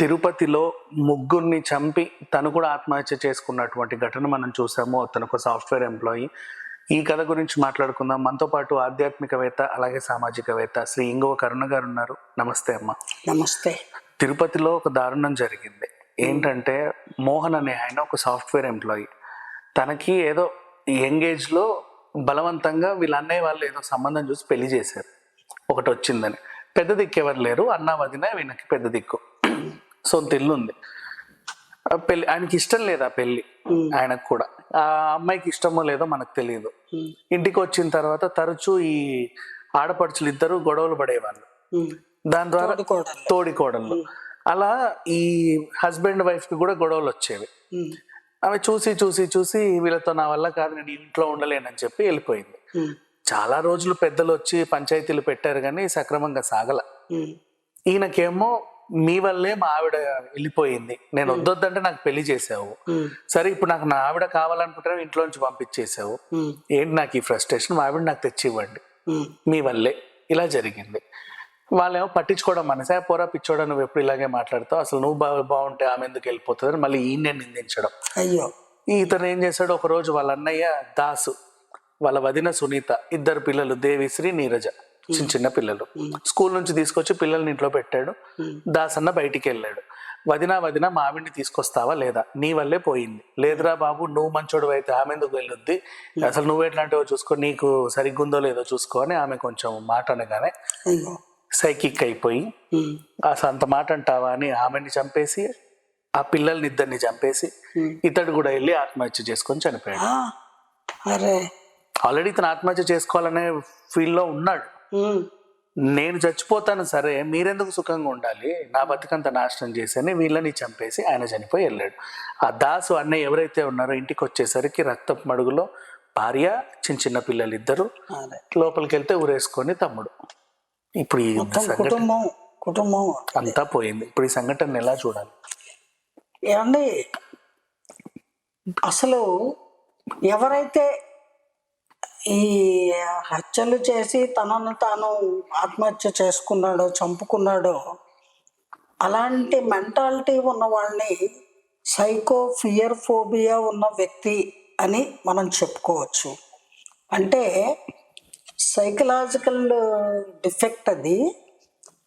తిరుపతిలో ముగ్గురిని చంపి తను కూడా ఆత్మహత్య చేసుకున్నటువంటి ఘటన మనం చూసాము. అతను ఒక సాఫ్ట్వేర్ ఎంప్లాయీ. ఈ కథ గురించి మాట్లాడుకుందాం. మనతో పాటు ఆధ్యాత్మికవేత్త అలాగే సామాజికవేత్త శ్రీ ఇంగువ కరుణ గారు ఉన్నారు. నమస్తే అమ్మ. నమస్తే. తిరుపతిలో ఒక దారుణం జరిగింది. ఏంటంటే మోహన్ అనే ఆయన ఒక సాఫ్ట్వేర్ ఎంప్లాయీ. తనకి ఏదో యంగ్ ఏజ్లో బలవంతంగా వీళ్ళ అన్నయ్య వాళ్ళు ఏదో సంబంధం చూసి పెళ్ళి చేశారు. ఒకటి వచ్చిందని పెద్ద దిక్కు ఎవరు లేరు. అన్న వదిన వీళ్ళకి పెద్ద దిక్కు. సొంత ఇల్లు ఉంది పెళ్ళి ఆయనకి ఇష్టం లేదు ఆ పెళ్ళి ఆయనకు కూడా. ఆ అమ్మాయికి ఇష్టమో లేదో మనకు తెలియదు ఇంటికి వచ్చిన తర్వాత తరచూ ఈ ఆడపడుచులు ఇద్దరు గొడవలు పడేవాళ్ళు. దాని ద్వారా. తోడి కోడళ్ళు. అలా ఈ హస్బెండ్ వైఫ్కి కూడా గొడవలు వచ్చేవి. ఆమె చూసి చూసి చూసి వీళ్ళతో నా వల్ల కాదు నేను ఇంట్లో ఉండలేనని చెప్పి వెళ్ళిపోయింది. చాలా రోజులు పెద్దలు వచ్చి పంచాయతీలు పెట్టారు కానీ సక్రమంగా సాగల. ఈయనకేమో మీ వల్లే మా ఆవిడ వెళ్ళిపోయింది. నేను వద్దొద్దంటే నాకు పెళ్ళి చేసావు. సరే ఇప్పుడు నాకు నా ఆవిడ కావాలనుకుంటే ఇంట్లో నుంచి పంపించేసావు ఏంటి నాకు ఈ ఫ్రస్ట్రేషన్? మా ఆవిడ నాకు తెచ్చి ఇవ్వండి మీ వల్లే. ఇలా జరిగింది. వాళ్ళేమో పట్టించుకోవడం మనసే పోరా పిచ్చోడా నువ్వు ఎప్పుడు ఇలాగే మాట్లాడతావు? అసలు నువ్వు బాగా బాగుంటే ఆమె ఎందుకు వెళ్ళిపోతుంది అని మళ్ళీ ఈయన నిందించడం. అయ్యో. ఇతను ఏం చేశాడు? ఒక రోజు వాళ్ళ అన్నయ్య దాసు వాళ్ళ వదిన సునీత ఇద్దరు పిల్లలు దేవిశ్రీ నీరజ. చిన్న చిన్న పిల్లలు. స్కూల్ నుంచి తీసుకొచ్చి పిల్లల్ని ఇంట్లో పెట్టాడు. ఉమ్, దాస్ అన్న బయటికి వెళ్ళాడు. వదిన వదిన మావిడిని తీసుకొస్తావా లేదా? నీ వల్లే పోయింది. లేదురా బాబు నువ్వు మంచోడు అయితే ఆమె ఎందుకు వెళ్ళొద్ది? అసలు నువ్వు ఎట్లాంటివో చూసుకో నీకు సరిగ్గుందో లేదో చూసుకో అని ఆమె కొంచెం మాట అనగానే సైకిక్ అయిపోయి అసలు అంత మాట అంటావా? అని ఆమెని చంపేసి ఆ పిల్లల్ని ఇద్దరిని చంపేసి. ఇతడు కూడా వెళ్ళి ఆత్మహత్య చేసుకొని చనిపోయాడు. అరే. ఆల్రెడీ ఇతను ఆత్మహత్య చేసుకోవాలనే ఫీల్లో ఉన్నాడు. నేను చచ్చిపోతాను సరే మీరెందుకు సుఖంగా ఉండాలి? నా బతుకంత నాశనం చేశాని వీళ్ళని చంపేసి ఆయన చనిపోయి వెళ్ళాడు. ఆ దాసు అన్నయ్య ఎవరైతే ఉన్నారో ఇంటికి వచ్చేసరికి రక్తపు మడుగులో భార్య చిన్న చిన్న పిల్లలు ఇద్దరు లోపలికి వెళ్తే ఊరేసుకొని తమ్ముడు. ఇప్పుడు ఈ కుటుంబం కుటుంబం అంతా పోయింది. ఇప్పుడు ఈ సంఘటన ఎలా చూడాలి? ఏమండి అసలు ఎవరైతే ఈ హత్యలు చేసి తనను తాను ఆత్మహత్య చేసుకున్నాడో చంపుకున్నాడో అలాంటి మెంటాలిటీ ఉన్న వాళ్ళని సైకో ఫియర్ ఫోబియా ఉన్న వ్యక్తి అని మనం చెప్పుకోవచ్చు. అంటే సైకలాజికల్ డిఫెక్ట్ అది.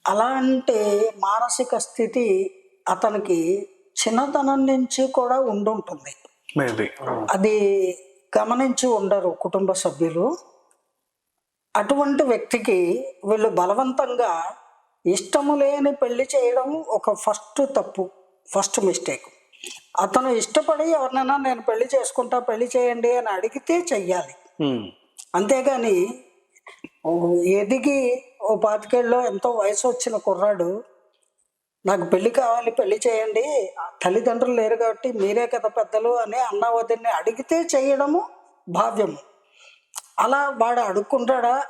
అలాంటి మానసిక స్థితి అతనికి చిన్నతనం నుంచి కూడా ఉండుంటుంది. అది గమనించి ఉండరు కుటుంబ సభ్యులు. అటువంటి వ్యక్తికి వీళ్ళు బలవంతంగా ఇష్టము లేని పెళ్ళి చేయడం ఒక ఫస్ట్ తప్పు ఫస్ట్ మిస్టేక్. అతను ఇష్టపడి ఎవరినైనా నేను పెళ్ళి చేసుకుంటా పెళ్ళి చేయండి అని అడిగితే చెయ్యాలి. అంతేగాని ఎదిగి ఓ పాతికేళ్ళలో ఎంతో వయసు వచ్చిన కుర్రాడు నాకు పెళ్ళి కావాలి పెళ్ళి చేయండి. తల్లిదండ్రులు లేరు కాబట్టి మీరే కదా పెద్దలు అని అన్న వదిలిని అడిగితే చేయడము భావ్యము. అలా వాడు అడుక్కుంటాడా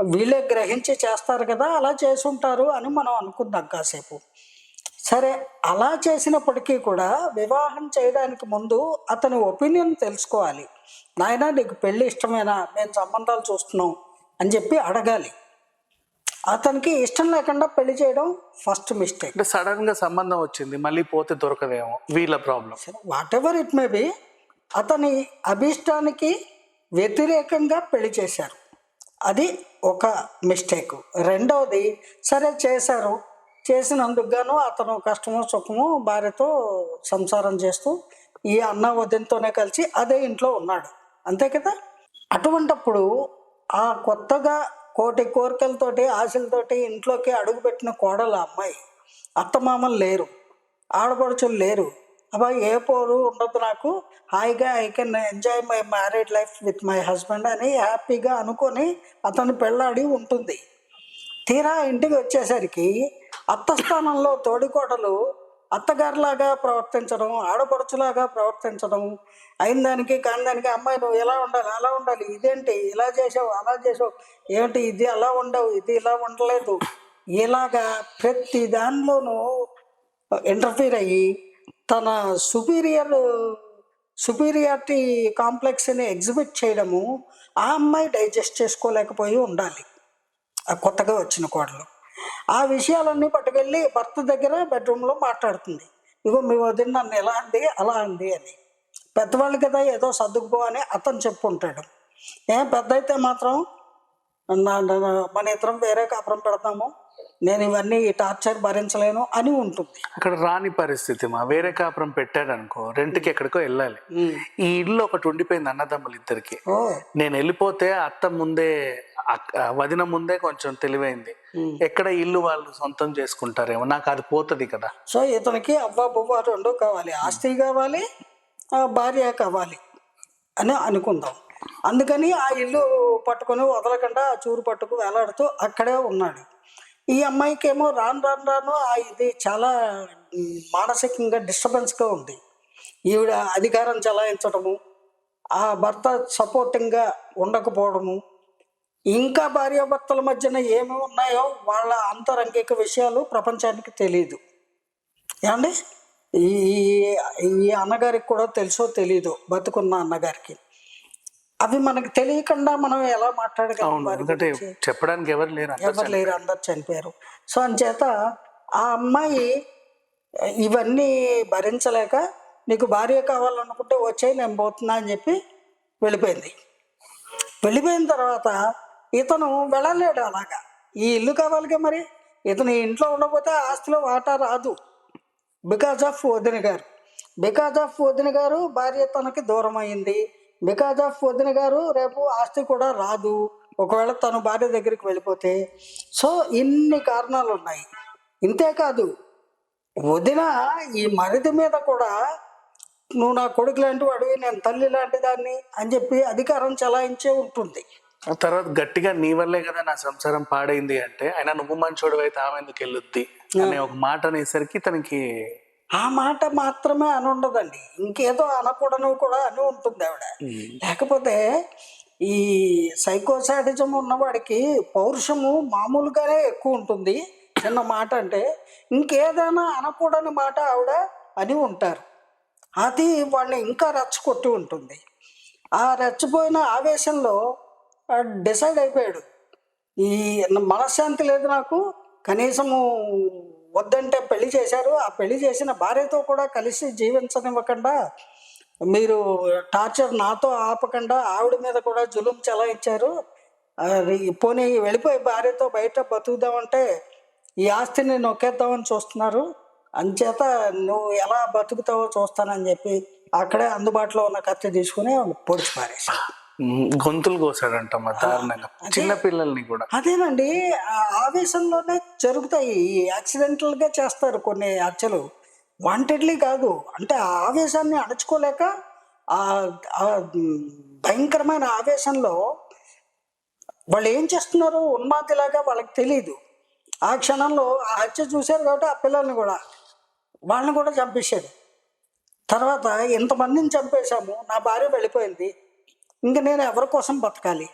వీళ్ళే గ్రహించి చేస్తారు కదా అలా చేసుంటారు అని మనం అనుకుందాం కాసేపు. సరే అలా చేసినప్పటికీ కూడా వివాహం చేయడానికి ముందు అతని ఒపీనియన్ తెలుసుకోవాలి. నాయన నీకు పెళ్ళి ఇష్టమేనా? మేము సంబంధాలు చూస్తున్నాం అని చెప్పి అడగాలి. అతనికి ఇష్టం లేకుండా పెళ్ళి చేయడం ఫస్ట్ మిస్టేక్ అంటే సడన్గా సంబంధం వచ్చింది మళ్ళీ పోతే దొరకదేమో వీళ్ళ problem whatever it may be అతని అభిష్టానికి వ్యతిరేకంగా పెళ్ళి చేశారు. అది ఒక మిస్టేక్ రెండవది సరే చేశారు. చేసినందుకు గాను అతను కష్టమో సుఖమో భార్యతో సంసారం చేస్తూ ఈ అన్న వదినతోనే కలిసి అదే ఇంట్లో ఉన్నాడు. అంతే కదా? అటువంటప్పుడు ఆ కొత్తగా కోటి కోరికలతోటి ఆశలతోటి ఇంట్లోకి అడుగుపెట్టిన కోడలు అమ్మాయి. అత్తమామలు లేరు. ఆడపడుచులు లేరు. అబ్బాయి ఏ పోరు ఉండదు నాకు. హాయిగా I can enjoy my married life with my husband అని హ్యాపీగా అనుకొని అతను పెళ్ళాడి ఉంటుంది. తీరా ఇంటికి వచ్చేసరికి అత్త స్థానంలో తోడికోడలు అత్తగారిలాగా ప్రవర్తించడం ఆడపడుచులాగా ప్రవర్తించడం అయిన దానికి కాని దానికి అమ్మాయి నువ్వు ఎలా ఉండాలి అలా ఉండాలి ఇదేంటి ఇలా చేసావు అలా చేసావు ఏమిటి ఇది అలా ఉండవు ఇది ఇలా ఉండలేదు. ఇలాగా ప్రతి దానిలోనూ ఇంటర్ఫీర్ అయ్యి తన సుపీరియర్ సుపీరియారిటీ కాంప్లెక్స్ని ఎగ్జిబిట్ చేయడము ఆ అమ్మాయి డైజెస్ట్ చేసుకోలేకపోయి ఉండాలి. ఆ కొత్తగా వచ్చిన కోడలు. ఆ విషయాలన్నీ పట్టుకెళ్ళి భర్త దగ్గర బెడ్రూమ్లో మాట్లాడుతుంది. ఇగో మీ వదిన నన్ను ఎలా అంది అలా అంది అని. పెద్దవాళ్ళు కదా ఏదో సర్దుకుపో అని అతను చెప్పుంటాడు ఏం పెద్ద అయితే మాత్రం మన ఇద్దరం వేరే కాపురం పెడతాము. నేను ఇవన్నీ టార్చర్ భరించలేను అని ఉంటుంది. అక్కడ రాని పరిస్థితి మా. వేరే కాపురం పెట్టాడు అనుకో రెంట్కి ఎక్కడికో వెళ్ళాలి. ఈ ఇల్లు ఒకటి ఉండిపోయింది అన్నదమ్ములు ఇద్దరికి ఓ. నేను వెళ్ళిపోతే అత్త ముందే వదిన ముందే కొంచెం తెలివైంది. ఎక్కడ ఇల్లు వాళ్ళు సొంతం చేసుకుంటారేమో నాకు అది పోతుంది కదా. సో ఇతనికి అవ్వ బువ్వ రెండు కావాలి. ఆస్తి కావాలి భార్య కావాలి అని అనుకుందాం. అందుకని ఆ ఇల్లు పట్టుకొని వదలకుండా ఆ చూరు పట్టుకు వేలాడుతూ అక్కడే ఉన్నాడు. ఈ అమ్మాయికి ఏమో రాను రాను రాను ఆ ఇది చాలా మానసికంగా డిస్టర్బెన్స్గా ఉంది. ఈవిడ అధికారం చలాయించడము ఆ భర్త సపోర్టింగ్గా ఉండకపోవడము ఇంకా భార్యాభర్తల మధ్యన ఏమి ఉన్నాయో వాళ్ళ అంతరంగిక విషయాలు ప్రపంచానికి తెలియదు ఏమండి? ఈ ఈ అన్నగారికి కూడా తెలుసో తెలీదు? బతుకున్న అన్నగారికి. అవి మనకు తెలియకుండా మనం ఎలా మాట్లాడగలం? చెప్పడానికి ఎవరు లేరు ఎవరు లేరు అందరు చనిపోయారు. సో అంచేత ఆ అమ్మాయి ఇవన్నీ భరించలేక నీకు భార్య కావాలనుకుంటే వచ్చేయి నేను పోతున్నా అని చెప్పి వెళ్ళిపోయింది. వెళ్ళిపోయిన తర్వాత ఇతను వెళ్ళలేడు అలాగా. ఈ ఇల్లు కావాలిగా మరి? ఇతను ఇంట్లో ఉండకపోతే ఆస్తిలో వాటా రాదు. బికాజ్ ఆఫ్ వదిన గారు. బికాజ్ ఆఫ్ వదిన గారు భార్య తనకి దూరం అయింది. బికాజ్ ఆఫ్ వదిన గారు రేపు ఆస్తి కూడా రాదు. ఒకవేళ తను భార్య దగ్గరికి వెళ్ళిపోతే. సో ఇన్ని కారణాలు ఉన్నాయి. ఇంతేకాదు వదిన ఈ మరిది మీద కూడా నువ్వు నా కొడుకు లాంటి వాడివి నేను తల్లి లాంటి దాన్ని అని చెప్పి అధికారం చలాయించే ఉంటుంది. తర్వాత గట్టిగా నీ వల్లే కదా నా సంసారం పాడైంది అంటే అయినా నువ్వు మంచోడు అయితే ఆమె ఎందుకు వెళ్ళొద్ది? అనే ఒక మాట అనేసరికి తనకి ఆ మాట మాత్రమే అని ఉండదండి. ఇంకేదో అనకూడను కూడా అని ఉంటుంది ఆవిడ. లేకపోతే ఈ సైకోసాడిజం ఉన్నవాడికి పౌరుషము మామూలుగానే ఎక్కువ ఉంటుంది. చిన్న మాట అంటే ఇంకేదైనా అనకూడని మాట ఆవిడ అని ఉంటారు. అది వాళ్ళని ఇంకా రెచ్చగొట్టి ఉంటుంది. ఆ రెచ్చపోయిన ఆవేశంలో డిసైడ్ అయిపోయాడు. ఈ మనశ్శాంతి లేదు నాకు. కనీసము వద్దంటే పెళ్ళి చేశారు. ఆ పెళ్ళి చేసిన భార్యతో కూడా కలిసి జీవించనివ్వకుండా మీరు టార్చర్ నాతో ఆపకుండా ఆవిడ మీద కూడా జులుం చలాయించారు. అది పోనీ వెళ్ళిపోయి భార్యతో బయట బతుకుదామంటే ఈ ఆస్తిని నొక్కేద్దామని చూస్తున్నారు. అంచేత నువ్వు ఎలా బతుకుతావో చూస్తానని చెప్పి అక్కడే అందుబాటులో ఉన్న కత్తి తీసుకుని పొడిచి పారేశాను గొంతులు కోసాడంట మా దారుణంగా. చిన్న పిల్లల్ని కూడా. అదేనండి ఆవేశంలోనే జరుగుతాయి. ఈ యాక్సిడెంటల్గా చేస్తారు కొన్ని హత్యలు వాంటెడ్లీ కాదు అంటే ఆ ఆవేశాన్ని అణుచుకోలేక ఆ భయంకరమైన ఆవేశంలో వాళ్ళు ఏం చేస్తున్నారో ఉన్మాదిలాగా వాళ్ళకి తెలియదు ఆ క్షణంలో ఆ హత్య చూశారు కాబట్టి ఆ పిల్లల్ని కూడా వాళ్ళని కూడా చంపేశాడు తర్వాత ఇంతమందిని చంపేశాము నా భార్య వెళ్ళిపోయింది. ఇంక నేను ఎవరి కోసం బతకాలి?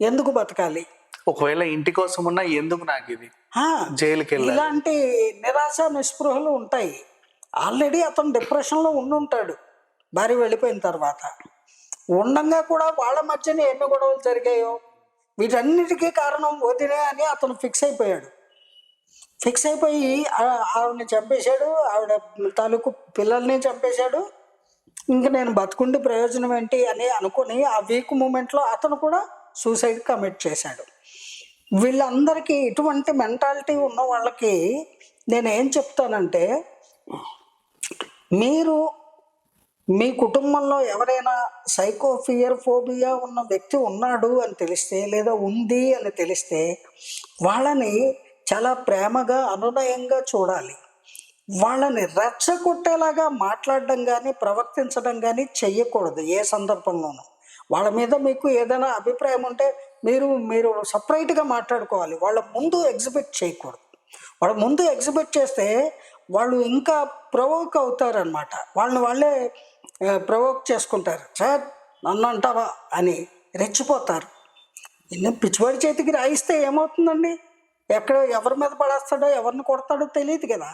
ఎందుకు బతకాలి? ఒకవేళ ఇంటి కోసం ఉన్నా ఎందుకు నాకు ఇది? జైలుకి ఇలాంటి నిరాశ నిస్పృహలు ఉంటాయి. ఆల్రెడీ అతను డిప్రెషన్లో ఉండి ఉంటాడు భార్య వెళ్ళిపోయిన తర్వాత. ఉండంగా కూడా వాళ్ళ మధ్యన ఎన్ని గొడవలు జరిగాయో వీటన్నిటికీ కారణం వదిలే అని అతను ఫిక్స్ అయిపోయాడు. ఫిక్స్ అయిపోయి ఆవిడని చంపేశాడు. ఆవిడ తాలూకు పిల్లల్ని చంపేశాడు. ఇంక నేను బతుకుండి ప్రయోజనం ఏంటి అని అనుకుని ఆ వీక్ మూమెంట్లో అతను కూడా సూసైడ్ కమిట్ చేశాడు. వీళ్ళందరికీ ఇటువంటి మెంటాలిటీ ఉన్న వాళ్ళకి నేను ఏం చెప్తానంటే మీరు మీ కుటుంబంలో ఎవరైనా సైకో ఫియర్ ఫోబియా ఉన్న వ్యక్తి ఉన్నాడు అని తెలిస్తే లేదా ఉంది అని తెలిస్తే వాళ్ళని చాలా ప్రేమగా అనునయంగా చూడాలి. వాళ్ళని రెచ్చగొట్టేలాగా మాట్లాడడం కానీ ప్రవర్తించడం కానీ చెయ్యకూడదు ఏ సందర్భంలోనూ. వాళ్ళ మీద మీకు ఏదైనా అభిప్రాయం ఉంటే మీరు మీరు సపరేట్గా మాట్లాడుకోవాలి. వాళ్ళ ముందు ఎగ్జిబిట్ చేయకూడదు. వాళ్ళ ముందు ఎగ్జిబిట్ చేస్తే వాళ్ళు ఇంకా ప్రవోక్ అవుతారనమాట వాళ్ళని వాళ్ళే ప్రొవోక్ చేసుకుంటారు. సార్ నన్ను అంటావా? అని రెచ్చిపోతారు. ఎన్నో పిచ్చివాడి చేతికి రాయిస్తే ఏమవుతుందండి? ఎక్కడ ఎవరి మీద పడేస్తాడో ఎవరిని కొడతాడో తెలియదు కదా.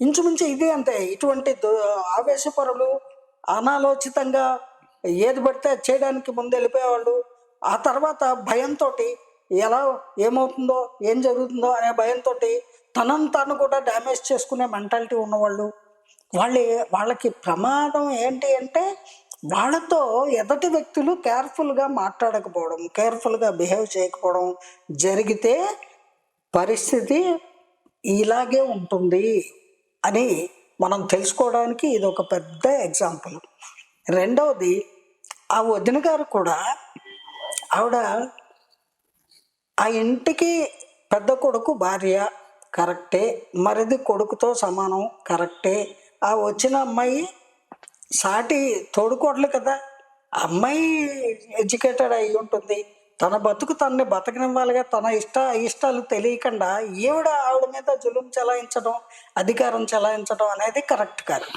ఇంచుమించు ఇది అంతే. ఇటువంటి ఆవేశపరులు అనాలోచితంగా ఏది పడితే అది చేయడానికి ముందు వెళ్ళిపోయేవాళ్ళు. ఆ తర్వాత భయంతో ఎలా ఏమవుతుందో ఏం జరుగుతుందో అనే భయంతో తనను తాను కూడా డ్యామేజ్ చేసుకునే మెంటాలిటీ ఉన్నవాళ్ళు. వాళ్ళు వాళ్ళకి ప్రమాదం ఏంటి అంటే వాళ్ళతో ఎదటి వ్యక్తులు కేర్ఫుల్గా మాట్లాడకపోవడం కేర్ఫుల్గా బిహేవ్ చేయకపోవడం జరిగితే పరిస్థితి ఇలాగే ఉంటుంది అని మనం తెలుసుకోవడానికి ఇది ఒక పెద్ద ఎగ్జాంపుల్ రెండవది ఆ వదిన గారు కూడా ఆవిడ ఆ ఇంటికి పెద్ద కొడుకు భార్య కరెక్టే మరిది కొడుకుతో సమానం కరెక్టే. ఆ వచ్చిన అమ్మాయి సాటి తోడుకోడలు కదా ఆ అమ్మాయి ఎడ్యుకేటెడ్ అయి ఉంటుంది. తన బతుకు తనని బతకనివ్వాలిగా తన ఇష్ట ఇష్టాలు తెలియకుండా ఈవిడ ఆవిడ మీద జులుం చెలాయించడం అధికారం చెలాయించడం అనేది కరెక్ట్ కాదు.